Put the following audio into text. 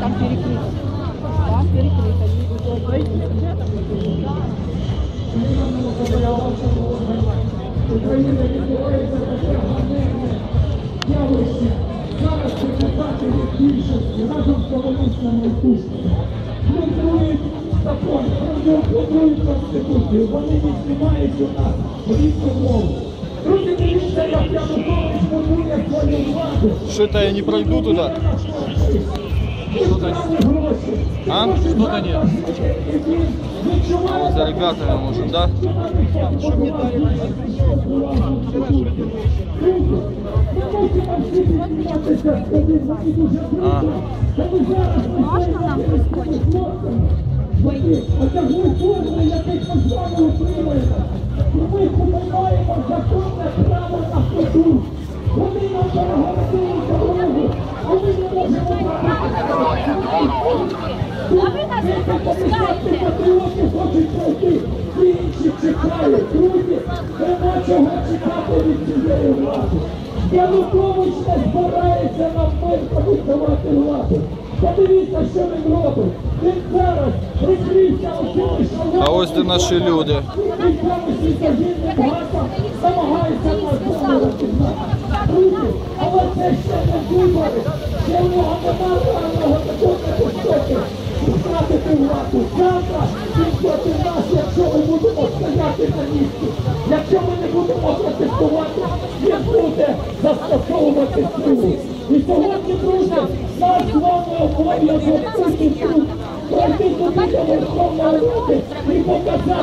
Там перекрыт. Там перекрыт. Они Зараз депутати я не пройду туда Что-то А? Что-то нет. Вот за ребятами можем, да? А. Можна нам прискочити? Одягли форму, який ми з вами утримуємо. І ми купуваємо законне право на А ви нас не пропускаєте. Патріоти хочуть пройти, і інші чекають. Друзі, нема чого чекати від цієї влади. Янукович не збирається нам мирно віддавати владу. Подивіться, що він робить. Він зараз прикрився оцими шалами. А ось де наші люди. Він повністю загідним гасом намагається нас знову розігнати. Друзі, але це ще Втратити. Завтра проти нас, якщо ми будемо стояти на місці. Якщо ми не будемо протестувати, не буде застосовувати силу. І сьогодні, друзі, нас з вами обов'язок. Пройти до Верховної Ради і показати